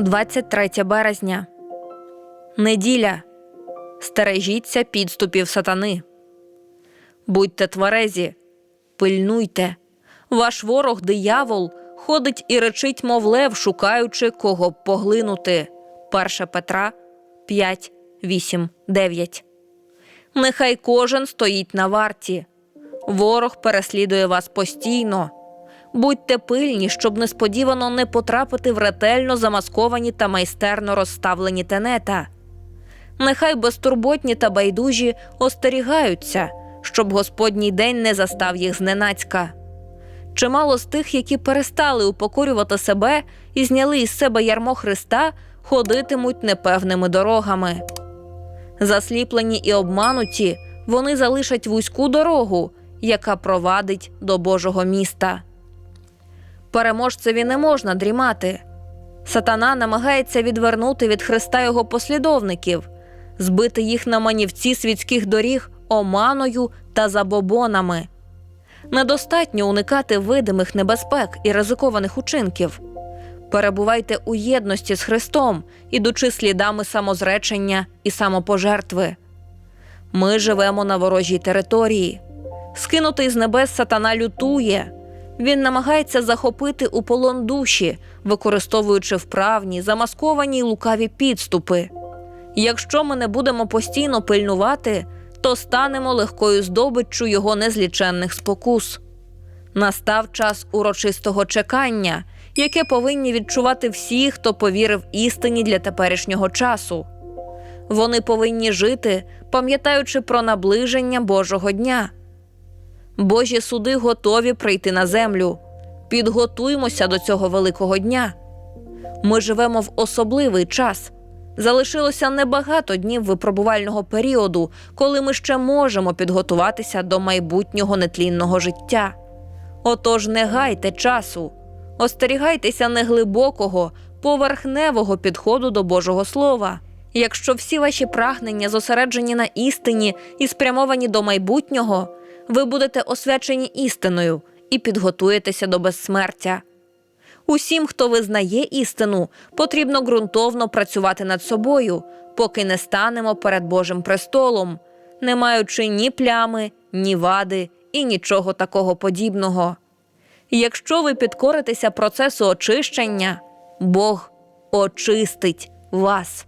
23 березня. Неділя. Стережіться підступів сатани. Будьте тверезі, пильнуйте. Ваш ворог диявол ходить і речить, мов лев, шукаючи кого б поглинути. 1 Петра 5, 8, 9. Нехай кожен стоїть на варті. Ворог переслідує вас постійно. Будьте пильні, щоб несподівано не потрапити в ретельно замасковані та майстерно розставлені тенета. Нехай безтурботні та байдужі остерігаються, щоб Господній день не застав їх зненацька. Чимало з тих, які перестали упокорювати себе і зняли із себе ярмо Христа, ходитимуть непевними дорогами. Засліплені і обмануті, вони залишать вузьку дорогу, яка провадить до Божого міста. Переможцеві не можна дрімати. Сатана намагається відвернути від Христа його послідовників, збити їх на манівці світських доріг оманою та забобонами. Недостатньо уникати видимих небезпек і ризикованих учинків. Перебувайте у єдності з Христом, ідучи слідами самозречення і самопожертви. Ми живемо на ворожій території. Скинутий з небес сатана лютує. Він намагається захопити у полон душі, використовуючи вправні, замасковані й лукаві підступи. Якщо ми не будемо постійно пильнувати, то станемо легкою здобиччю його незліченних спокус. Настав час урочистого чекання, яке повинні відчувати всі, хто повірив істині для теперішнього часу. Вони повинні жити, пам'ятаючи про наближення Божого дня. Божі суди готові прийти на землю. Підготуймося до цього великого дня. Ми живемо в особливий час. Залишилося небагато днів випробувального періоду, коли ми ще можемо підготуватися до майбутнього нетлінного життя. Отож, не гайте часу, остерігайтеся неглибокого, поверхневого підходу до Божого Слова. Якщо всі ваші прагнення зосереджені на істині і спрямовані до майбутнього, ви будете освячені істиною і підготуєтеся до безсмертя. Усім, хто визнає істину, потрібно ґрунтовно працювати над собою, поки не станемо перед Божим престолом, не маючи ні плями, ні вади і нічого такого подібного. Якщо ви підкоритеся процесу очищення, Бог очистить вас.